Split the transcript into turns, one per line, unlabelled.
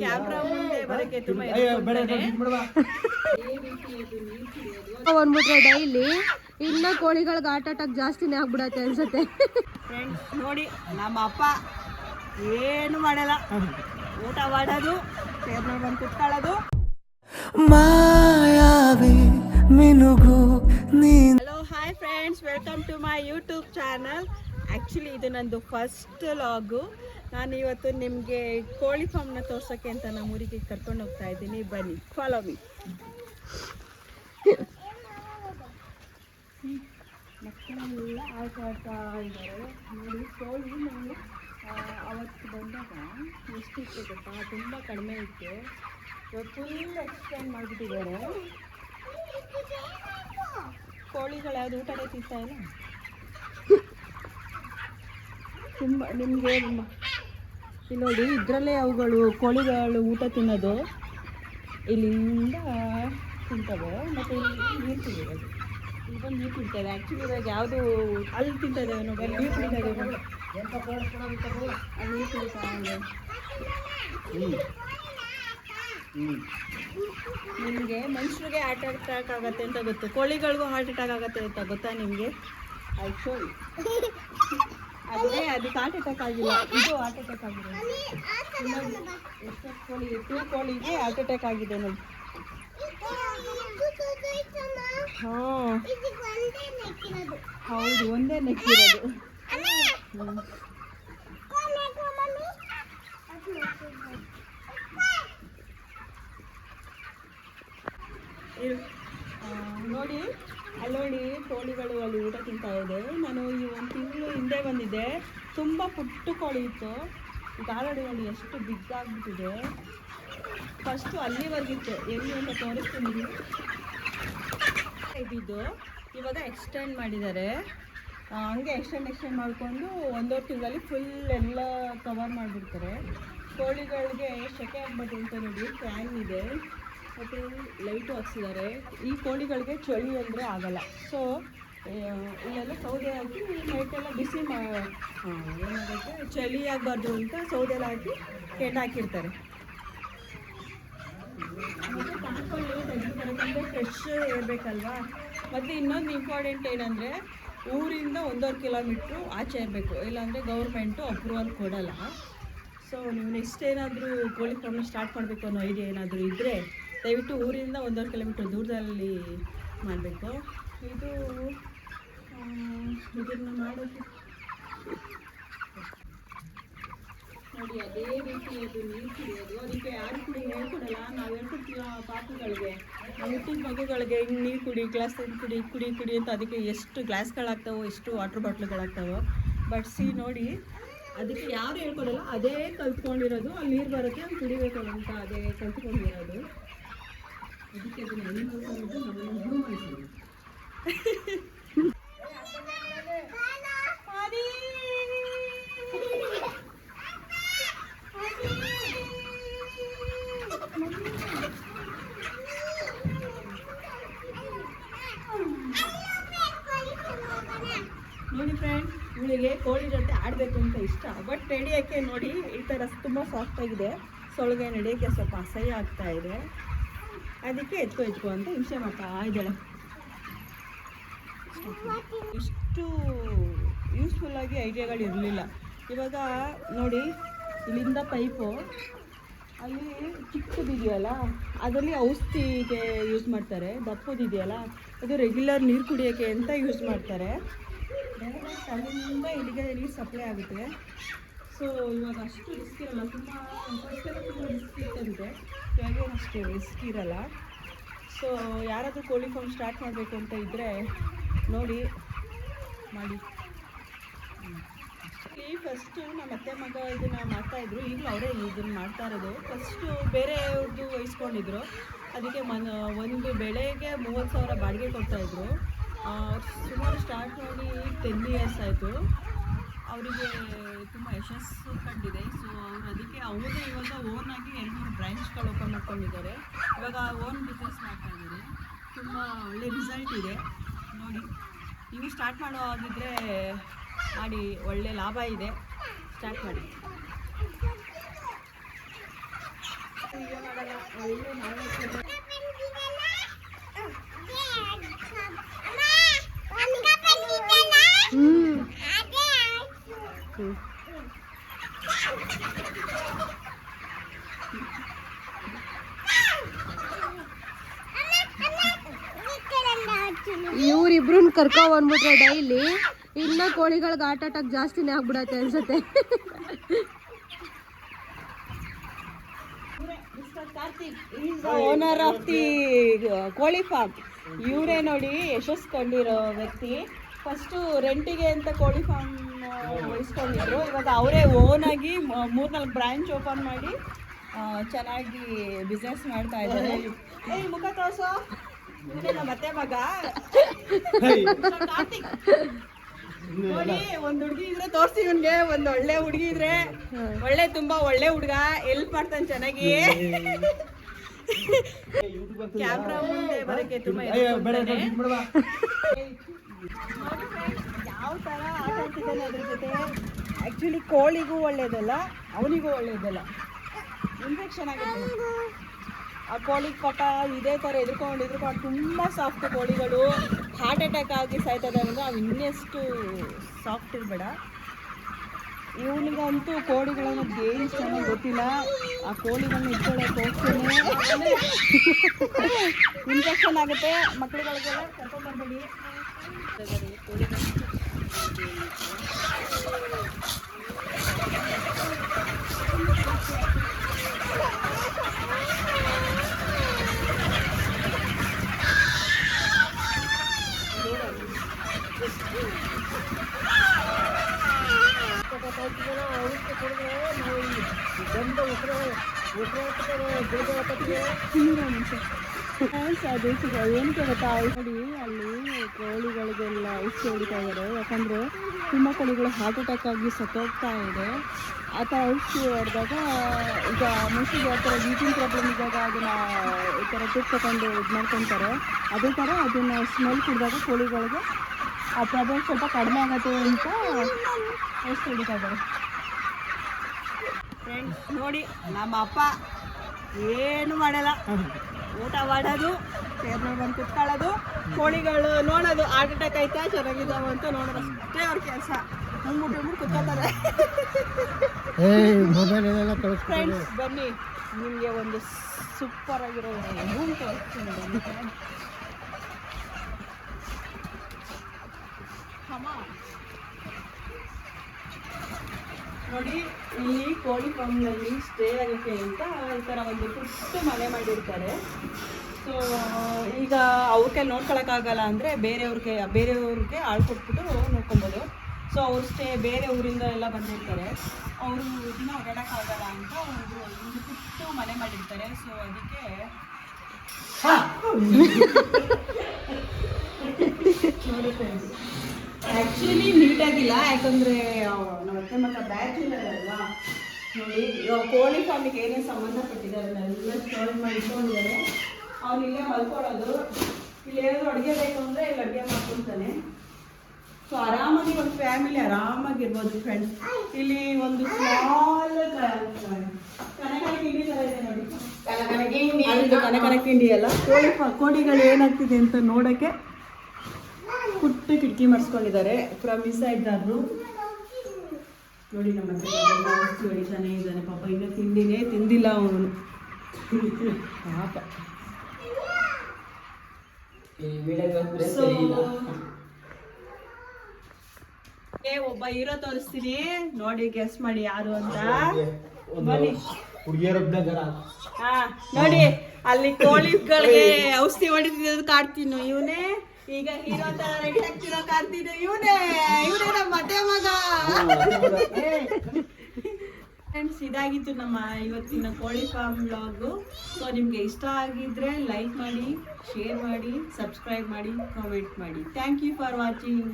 Camera ಮುಂದೆ ಬರೋಕ್ಕೆ ತುಂಬಾ
ಬಂದ್ಬಿಟ್ರೆ ಡೈಲಿ ಇನ್ನ ಕೋಳಿಗಳಿಗೆ ಆಟ ಅಟ್ಯಾಕ್ ಜಾಸ್ತಿನೇ ಆಗ್ಬಿಡತ್ತೆ ಅನ್ಸುತ್ತೆ.
ಫ್ರೆಂಡ್ಸ್ ನೋಡಿ ನಮ್ಮ ಅಪ್ಪ ಏನು ಮಾಡಲ್ಲ. ಊಟ ಮಾಡೋದು ಟೇಬಲ್ ಬಂದು ಕುತ್ಕೊಳ್ಳೋದು.
ಮಾಯಾವಿ ಮಿನುಗು ನೀ
hello hi friends welcome to my YouTube channel actually ಇದು ನಂದು ಫಸ್ಟ್ ಲಾಗು ನಾನು ಇವತ್ತು ನಿಮಗೆ ಕೋಳಿ ಫಾರ್ಮ್ನ ತೋರ್ಸೋಕ್ಕೆ ಅಂತ ನಮ್ಮ ಊರಿಗೆ ಕರ್ಕೊಂಡು ಹೋಗ್ತಾ ಇದ್ದೀನಿ. ಬನ್ನಿ ಫಾಲೋ ಮೀ ಮಕ್ಕಳೆಲ್ಲ ಆಟ ಆಡ್ತಾ ಇದ್ದಾರೆ ನೋಡಿ ಕೋಳಿ ನಾನು ಅವತ್ತು ಬಂದಾಗ ಎಷ್ಟಿತ್ತು ಗೊತ್ತಾ ತುಂಬ ಕಡಿಮೆ ಇತ್ತು ಫುಲ್ ಎಕ್ಸ್ಪ್ಲೈನ್ ಮಾಡಿಬಿಟ್ಟಿದ್ದಾರೆ ಕೋಳಿಗಳು ಯಾವುದು ಊಟನೇ ತಿಂತಾ ಇಲ್ಲ? ತುಂಬ ನಿಮಗೆ ಇಲ್ಲಿ ನೋಡಿ, ಇದರಲ್ಲೇ ಅವುಗಳು ಕೋಳಿಗಳು ಊಟ ತಿನ್ನೋದು ಇಲ್ಲಿಂದ ತಿಂತವೆ. ಮತ್ತು ಇಲ್ಲಿ ನೀರು ತಿನ್ನೋದು ಬಂದು ನೀರು ತಿಂತವೆ ಆ್ಯಕ್ಚುಲಿ ಇವಾಗ ಯಾವುದು ಅಲ್ಲಿ ತಿಂತದೆ ನೋಡಿ ನೀರು ತಿಂತದೆ. ಅಲ್ಲಿ ನೀರು ನಿಮಗೆ ಮನುಷ್ಯರಿಗೆ ಹಾರ್ಟ್ ಅಟ್ಯಾಕ್ ಆಗುತ್ತೆ ಅಂತ ಗೊತ್ತು. ಕೋಳಿಗಳಿಗೂ ಹಾರ್ಟ್ ಅಟ್ಯಾಕ್ ಆಗುತ್ತೆ ಅಂತ ಗೊತ್ತಾ ನಿಮಗೆ? ಆಯ್ತು ಅದೇ ಅದಕ್ಕೆ ಹಾರ್ಟ್ ಅಟ್ಯಾಕ್ ಆಗಿಲ್ಲ. ಇದು ಹಾರ್ಟ್ ಅಟ್ಯಾಕ್ ಆಗಿದೆ. ಕೋಳಿ ಟೂ ಕೋಳಿಗೆ ಹಾರ್ಟ್ ಅಟ್ಯಾಕ್ ಆಗಿದೆ ನೋಡಿ. ಹಾಂ. ಹೌದು ಒಂದೇ ನೆಕ್ಕಿರೋದು ನೋಡಿ. ಅಲ್ಲಿ ನೋಡಿ ಕೋಳಿಗಳು ಅಲ್ಲಿ ಊಟ ತಿಂತಾ ಇದೆ. ನಾನು ಈ ಒಂದು ತಿಂಗಳು ಹಿಂದೆ ಬಂದಿದ್ದೆ. ತುಂಬ ಪುಟ್ಟು ಕೋಳಿ ಇತ್ತು. ಗಾಲಡಿಯಲ್ಲಿ ಎಷ್ಟು ಬಿಗ್ ಆಗಿಬಿಟ್ಟಿದೆ. ಫಸ್ಟು ಅಲ್ಲಿವರೆಗಿತ್ತು. ಎಲ್ಲಿ ಅಂತ ತೋರಿಸ್ತೀನಿ. ಇದ್ದಿದ್ದು ಇವಾಗ ಎಕ್ಸ್ಟೆಂಡ್ ಮಾಡಿದ್ದಾರೆ. ಹಂಗೆ ಎಕ್ಸ್ಟೆಂಡ್ ಎಕ್ಸ್ಟೆಂಡ್ ಮಾಡಿಕೊಂಡು ಒಂದೂವರೆ ತಿಂಗಳಲ್ಲಿ ಫುಲ್ ಎಲ್ಲ ಕವರ್ ಮಾಡಿಬಿಡ್ತಾರೆ. ಕೋಳಿಗಳಿಗೆ ಸೆಕೆ ಆಗ್ಬಾರ್ದು ಅಂತ ನೋಡಿ ಫ್ಯಾನ್ ಇದೆ. ಮತ್ತು ಲೈಟು ಹಾಕ್ಸಿದ್ದಾರೆ. ಈ ಕೋಳಿಗಳಿಗೆ ಚಳಿ ಅಂದರೆ ಆಗಲ್ಲ. ಸೊ ಇಲ್ಲೆಲ್ಲ ಸೌದೆ ಹಾಕಿ ಲೈಟೆಲ್ಲ ಬಿಸಿ ಮಾ ಏನಾಗುತ್ತೆ? ಚಳಿ ಆಗಬಾರ್ದು ಅಂತ ಸೌದೆಲ್ಲ ಹಾಕಿ ಕೆಂಡ ಹಾಕಿರ್ತಾರೆ. ಮತ್ತು ಕಾಣ್ಕೊಳ್ಳಿ ತೆಗೆದುಕೊಂಡು ಫ್ರೆಶ್ ಇರಬೇಕಲ್ವಾ? ಮತ್ತು ಇನ್ನೊಂದು ಇಂಪಾರ್ಟೆಂಟ್ ಏನಂದರೆ, ಊರಿಂದ ಒಂದೂವರೆ ಕಿಲೋಮೀಟ್ರು ಆಚೆ ಇರಬೇಕು. ಇಲ್ಲಾಂದರೆ ಗೌರ್ಮೆಂಟು ಅಪ್ರೂವಲ್ ಕೊಡಲ್ಲ. ಸೊ ನೀವು ನೆಕ್ಸ್ಟ್ ಏನಾದರೂ ಕೋಳಿ ಫಾರ್ಮ್ ಸ್ಟಾರ್ಟ್ ಮಾಡಬೇಕು ಅನ್ನೋ ಐಡಿಯಾ ಏನಾದರೂ ಇದ್ದರೆ ದಯವಿಟ್ಟು ಊರಿಂದ ಒಂದೂವರೆ ಕಿಲೋಮೀಟ್ರ್ ದೂರದಲ್ಲಿ ಮಾಡಬೇಕು. ಇದು ಇದನ್ನು ಮಾಡೋದು ನೋಡಿ, ಅದೇ ರೀತಿ ಇದು ನೀರು ಕುಡಿಯೋದು ಅದಕ್ಕೆ ಯಾರು ಕುಡಿ ಹೇಳ್ಕೊಡಲ್ಲ. ನಾವು ಹೇಳ್ಕೊಡ್ತೀವ ಪಾಪುಗಳಿಗೆ. ಹುಟ್ಟಿದ ಮಗುಗಳಿಗೆ ಹಿಂಗೆ ನೀರು ಕುಡಿ, ಗ್ಲಾಸ್ ಕುಡಿ ಕುಡಿ ಕುಡಿ ಅಂತ ಅದಕ್ಕೆ ಎಷ್ಟು ಗ್ಲಾಸ್ಗಳಾಗ್ತಾವೋ, ಎಷ್ಟು ವಾಟ್ರ್ ಬಾಟ್ಲ್ಗಳಾಗ್ತಾವೋ. ಬಟ್ ಸಿ ನೋಡಿ, ಅದಕ್ಕೆ ಯಾರು ಹೇಳ್ಕೊಡಲ್ಲ. ಅದೇ ಕಲ್ತ್ಕೊಂಡಿರೋದು. ಅಲ್ಲಿ ನೀರು ಬರುತ್ತೆ ಅಲ್ಲಿ ಕುಡಿಬೇಕು ಅಂತ ಅದೇ ಕಲ್ತ್ಕೊಂಡಿರೋದು. ನೋಡಿ ಫ್ರೆಂಡ್ ಇವಳಿಗೆ ಕೋಳಿ ಜೊತೆ ಆಡಬೇಕು ಅಂತ ಇಷ್ಟ. ಬಟ್ ನಡೆಯೋಕ್ಕೆ ನೋಡಿ, ಈ ಥರ ತುಂಬ ಸಾಫ್ಟ್ ಆಗಿದೆ. ಸೊಳಗೆ ನಡೆಯೋಕ್ಕೆ ಸ್ವಲ್ಪ ಅಸಹ್ಯ ಆಗ್ತಾ ಇದೆ. ಅದಕ್ಕೆ ಎತ್ಕೊ ಎತ್ಕೊ ಅಂತ ಹಿಂಸೆ ಮಾಡ್ತಾ ಇದ್ದಾಳೆ. ಇಷ್ಟು ಯೂಸ್ಫುಲ್ಲಾಗಿ ಐಡಿಯಾಗಳು ಇರಲಿಲ್ಲ. ಇವಾಗ ನೋಡಿ, ಇಲ್ಲಿಂದ ಪೈಪು ಅಲ್ಲಿ ಚಿಕ್ಕದಿದೆಯಲ್ಲ, ಅದರಲ್ಲಿ ಔಷಧಿಗೆ ಯೂಸ್ ಮಾಡ್ತಾರೆ, ದಪ್ಪದಿದೆಯಲ್ಲ, ಅದು ರೆಗ್ಯುಲರ್ ನೀರು ಕುಡಿಯೋಕ್ಕೆ ಅಂತ ಯೂಸ್ ಮಾಡ್ತಾರೆ. ಅಲ್ಲಿಂದ ಇಲ್ಲಿಗೆ ನೀರು ಸಪ್ಲೈ ಆಗುತ್ತೆ. ಸೊ, ಇವಾಗ ಅಷ್ಟು ರಿಸ್ಕ್ ಇರಲ್ಲ ತುಂಬ ಫಸ್ಟೆಲ್ಲ ತುಂಬ ರಿಸ್ಕ್ ಇತ್ತಂತೆ ಇವಾಗ ಅಷ್ಟು ರಿಸ್ಕ್ ಇರಲ್ಲ. ಸೊ, ಯಾರಾದರೂ ಕೋಳಿ ಫಾರ್ಮ್ ಸ್ಟಾರ್ಟ್ ಮಾಡಬೇಕು ಅಂತ ಇದ್ದರೆ ನೋಡಿ, ಮಾಡಿ. ಈ ಫಸ್ಟು ನಮ್ಮ ಅತ್ತೆ ಮಗ ಇದನ್ನು ಮಾಡ್ತಾಯಿದ್ರು ಈಗಲೂ ಅವರೇ ಇದನ್ನು ಮಾಡ್ತಾ ಇರೋದು. ಫಸ್ಟು ಬೇರೆಯವ್ರದ್ದು ವಹಿಸ್ಕೊಂಡಿದ್ರು. ಅದಕ್ಕೆ ಮನ, ಒಂದು ಬೆಳೆಗೆ ಮೂವತ್ತು ಸಾವಿರ ಬಾಡಿಗೆ ಕೊಡ್ತಾಯಿದ್ರು ಸುಮಾರು ಸ್ಟಾರ್ಟ್ ಮಾಡಿ ಟೆನ್ ಇಯರ್ಸ್ ಆಯಿತು. ಅವರಿಗೆ ತುಂಬ ಯಶಸ್ಸು ಕಂಡಿದೆ. ಸೊ ಅವರು ಅದಕ್ಕೆ ಅವರೇ ಇವಾಗ ಓನಾಗಿ ಎರಡು ಮೂರು ಬ್ರ್ಯಾಂಚ್ಗಳು ಓಪನ್ ಮಾಡ್ಕೊಂಡಿದ್ದಾರೆ. ಇವಾಗ ಓನ್ ಬಿಸ್ನೆಸ್ ಮಾಡ್ತಾ ಇದ್ದಾರೆ. ತುಂಬ ಒಳ್ಳೆ ರಿಸಲ್ಟ್ ಇದೆ. ನೋಡಿ, ನೀವು ಸ್ಟಾರ್ಟ್ ಮಾಡೋ ಆಗಿದ್ದರೆ ಮಾಡಿ, ಒಳ್ಳೆ ಲಾಭ ಇದೆ. ಸ್ಟಾರ್ಟ್ ಮಾಡಿ.
ಹ್ಮ್ ಕರ್ಕೊ ಬಂದ್ಬಿಟ್ರೆ ಡೈಲಿ ಇನ್ನ ಕೋಳಿಗಳಿಗೆ ಆಟ ಆಟಕ್ ಜಾಸ್ತಿನೇ ಆಗ್ಬಿಡತ್ತೆ ಅನ್ಸುತ್ತೆ.
ಓನರ್ ಆಫ್ ದಿ ಕೋಳಿ ಫಾರ್ಮ್ ಇವರೇ ನೋಡಿ ಯಶಸ್ಕೊಂಡಿರೋ ವ್ಯಕ್ತಿ. ಫಸ್ಟು ರೆಂಟಿಗೆ ಅಂತ ಕೋಳಿ ಫಾರ್ಮ್ ವಹಿಸ್ಕೊಂಡಿದ್ರು ಇವಾಗ ಅವರೇ ಓನಾಗಿ ಮೂರ್ನಾಲ್ಕು ಬ್ರ್ಯಾಂಚ್ ಓಪನ್ ಮಾಡಿ ಚೆನ್ನಾಗಿ ಬಿಸ್ನೆಸ್ ಮಾಡ್ತಾ ಇದ್ದಾರೆ. ಮುಖ ತೋರ್ಸೋ. ಅತ್ತೆ ಮಗ. ಕಾರ್ತಿಕ್. ನೋಡಿ ಒಂದ್ ಹುಡುಗಿ ಇದ್ರೆ ತೋರ್ಸಿ ಇವನ್ಗೆ. ಒಂದ್ ಒಳ್ಳೆ ಹುಡುಗಿ ಇದ್ರೆ ಒಳ್ಳೆ ತುಂಬಾ ಒಳ್ಳೆ ಹುಡುಗ ಎಲ್ಪ್ ಮಾಡ್ತಾನೆ ಚೆನ್ನಾಗಿ. ಕ್ಯಾಮ್ರಾ ಮುಂದೆ ಬರಕ್ಕೆ ತುಂಬಾ ಯಾವ ತರ ಆಟ ಆಡ್ತಿದ್ದಾನೆ ಅದ್ರ ಜೊತೆ? ಆಕ್ಚುಲಿ ಕೋಳಿಗೂ ಒಳ್ಳೇದಲ್ಲ ಅವನಿಗೂ ಒಳ್ಳೇದಲ್ಲ. ಇನ್ಫೆಕ್ಷನ್ ಆಗುತ್ತೆ. ಆ ಕೋಳಿ ಕೊಟ್ಟ ಇದೇ ಥರ ಎದುರ್ಕೊಂಡು ಎದುರ್ಕೊಂಡು ತುಂಬ ಸಾಫ್ಟ್ ಕೋಳಿಗಳು ಹಾರ್ಟ್ ಅಟ್ಯಾಕ್ ಆಗಿ ಸಾಯ್ತದೆ ಅಂದರೆ ಅವು ಇನ್ನೆಷ್ಟು ಸಾಫ್ಟ್ ಇರಬೇಡ. ಇವನಿಗಂತೂ ಕೋಳಿಗಳನ್ನ ಏನು ಗೊತ್ತಿಲ್ಲ. ಆ ಕೋಳಿಗಳನ್ನ ಇಟ್ಕೊಳ್ಳೋಕೆ ಹೋಗ್ತೇನೆ. ಇನ್ಫೆಕ್ಷನ್ ಆಗುತ್ತೆ. ಮಕ್ಕಳುಗಳಿಗೆಲ್ಲ ಕರ್ಕೊಂಡ್ಬರ್ಬೇಡಿ ನೋಡಿ ಅಲ್ಲಿ ಕೋಳಿಗಳಿಗೆಲ್ಲ ಔಷಧಿ ಹೊಡಿತಾ ಇದ್ದಾರೆ ಯಾಕಂದರೆ ತುಂಬ ಕೋಳಿಗಳು ಹಾರ್ಟ್ ಅಟ್ಯಾಕ್ ಆಗಿ ಸತ್ತೋಗ್ತಾ ಇದೆ ಆ ಥರ ಔಷಧಿ ಹೊಡೆದಾಗ ಈಗ ಮನುಷ್ಯರಿಗೆ ಆ ಥರ ವೀಟಿಂಗ್ ಪ್ರಾಬ್ಲಮ್ ಇದ್ದಾಗ ಅದನ್ನು ಈ ಥರ ತುಪ್ಪ ತಗೊಂಡು ಇದು ಮಾಡ್ಕೊತಾರೆ ಅದೇ ಥರ ಅದನ್ನು ಸ್ಮೆಲ್ ಕುಡಿದಾಗ ಕೋಳಿಗಳಿಗೆ ಆ ಪ್ರಾಬ್ಲಮ್ ಸ್ವಲ್ಪ ಕಡಿಮೆ ಆಗತ್ತೆ ಅಂತ ಔಷಧಿ ಹಿಡಿತಾ ಇದ್ದಾರೆ ಫ್ರೆಂಡ್ಸ್ ನೋಡಿ ನಮ್ಮ ಅಪ್ಪ ಏನು ಮಾಡಲ್ಲ. ಊಟ ಮಾಡೋದು ಚೇರ್ ಮೇಲೆ ಬಂದು ಕುತ್ಕೊಳ್ಳೋದು ಕೋಳಿಗಳು ನೋಡೋದು ಹಾರ್ಟ್ ಅಟ್ಯಾಕ್ ಆಯ್ತಾ ಚೆನ್ನಾಗಿದ್ದಾವ ಅಂತ ನೋಡೋದು. ಅಷ್ಟೇ ಅವ್ರ ಕೆಲಸ. ಮುಂಗ್ಬಿಟ್ಟು ಮುಂದ್ಬಿಟ್ಟು ಕುತ್ಕೋತಾರೆ. ಫ್ರೆಂಡ್ಸ್ ಬನ್ನಿ. ನಿಮಗೆ ಒಂದು ಸೂಪರ್ ಆಗಿರೋ ರೂಮ್ ತೋರಿಸ್ತೀನಿ ಬನ್ನಿ on. ನೋಡಿ ಇಲ್ಲಿ ಕೋಳಿ ಫಾರ್ಮ್ನಲ್ಲಿ ಸ್ಟೇ ಆಗೋಕ್ಕೆ ಅಂತ ಈ ಥರ ಒಂದು ಪುಟ್ಟ ಮನೆ ಮಾಡಿರ್ತಾರೆ. ಸೊ ಈಗ ಅವ್ರಿಗೆ ನೋಡ್ಕೊಳಕ್ಕಾಗಲ್ಲ ಅಂದರೆ ಬೇರೆಯವ್ರಿಗೆ ಬೇರೆಯವ್ರಿಗೆ ಆಳು ಕೊಟ್ಬಿಟ್ಟು ನೋಡ್ಕೊಬೋದು. ಸೊ ಅವ್ರು ಸ್ಟೇ ಬೇರೆ ಊರಿಂದ ಎಲ್ಲ ಬಂದಿರ್ತಾರೆ. ಅವರು ದಿನ ಓಡಾಡೋಕ್ಕಾಗಲ್ಲ ಅಂತ ಒಂದು ಒಂದು ಪುಟ್ಟ ಮನೆ ಮಾಡಿರ್ತಾರೆ. ಸೊ ಅದಕ್ಕೆ ಆ್ಯಕ್ಚುಲಿ ನೀಟಾಗಿಲ್ಲ ಯಾಕಂದರೆ ನಮ್ಮ ಅತ್ತೆ ಬ್ಯಾಚುಲರ್ ಅಲ್ವಾ ನೋಡಿ ಇವಾಗ ಕೋಳಿ ಫಾರ್ಮಿಗೆ ಏನೇನು ಸಂಬಂಧಪಟ್ಟಿದ್ದಾರೆ ಅದನ್ನೆಲ್ಲ ಸ್ಟೋರ್ ಮಾಡಿ ಇಟ್ಕೊಂಡಿದ್ದಾರೆ ಇಲ್ಲೇ ಮಲ್ಕೊಳ್ಳೋದು. ಇಲ್ಲಿ ಏನಾದ್ರು ಅಡುಗೆ ಬೇಕು ಅಂದರೆ ಇಲ್ಲಿ ಅಡುಗೆ ಮಾಡ್ಕೊಂತಾನೆ ಸೊ ಆರಾಮಾಗಿ ಒಂದು ಫ್ಯಾಮಿಲಿ ಆರಾಮಾಗಿರ್ಬೋದು ಫ್ರೆಂಡ್ಸ್ ಇಲ್ಲಿ ಒಂದು ಸ್ಮಾಲ್ ಕನಕನ ಕಿಂಡಿ ಥರ ಇದೆ ನೋಡಿ. ಕನಕನ ಕಿಂಡಿ ಅಲ್ಲ. ಕೋಳಿ ಕೋಳಿಗಳು ಏನಾಗ್ತಿದೆ ಅಂತ ನೋಡೋಕ್ಕೆ ಪುಟ್ಟ ಕಿಟಕಿ ಮಾಡಿಸ್ಕೊಂಡಿದ್ದಾರೆ ಪುರಾ ಮಿಸ್ ದ ನೋಡಿ ನಮ್ಮ ಹೊಡಿತಾನೆ ಇದ್ದಾನೆ. ಪಾಪ ಇನ್ನೂ ತಿಂಡಿನೇ ತಿಂದಿಲ್ಲ ಅವನು. ಪಾಪ. ಒಬ್ಬ ಹೀರೋ ತೋರಿಸ್ತೀನಿ. ನೋಡಿ ಗೆಸ್ ಮಾಡಿ ಯಾರು ಅಂತ. ಬನ್ನಿ. ಹಾ ನೋಡಿ ಅಲ್ಲಿ ಕೋಳಿಗಳಿಗೆ ಔಷಧಿ ಹೊಡಿತಿದ್ದು ಕಾಡ್ತೀನಿ ಇವನೇ ಈಗ ಹೀರೋ ತರ ರೆಡಿ ಆಗ್ತಿರೋ ಕಾಡ್ತಿದ್ದು ಇವನೇ ಇವನೇ ನಮ್ಮ ಮತ್ತೆ ಮಗ. ಫ್ರೆಂಡ್ಸ್ ಇದಾಗಿತ್ತು ನಮ್ಮ ಇವತ್ತಿನ ಕೋಳಿ ಫಾರ್ಮ್ ಬ್ಲಾಗು ಸೊ ನಿಮಗೆ ಇಷ್ಟ ಆಗಿದ್ರೆ ಲೈಕ್ ಮಾಡಿ ಶೇರ್ ಮಾಡಿ ಸಬ್ಸ್ಕ್ರೈಬ್ ಮಾಡಿ ಕಾಮೆಂಟ್ ಮಾಡಿ. Thank you for watching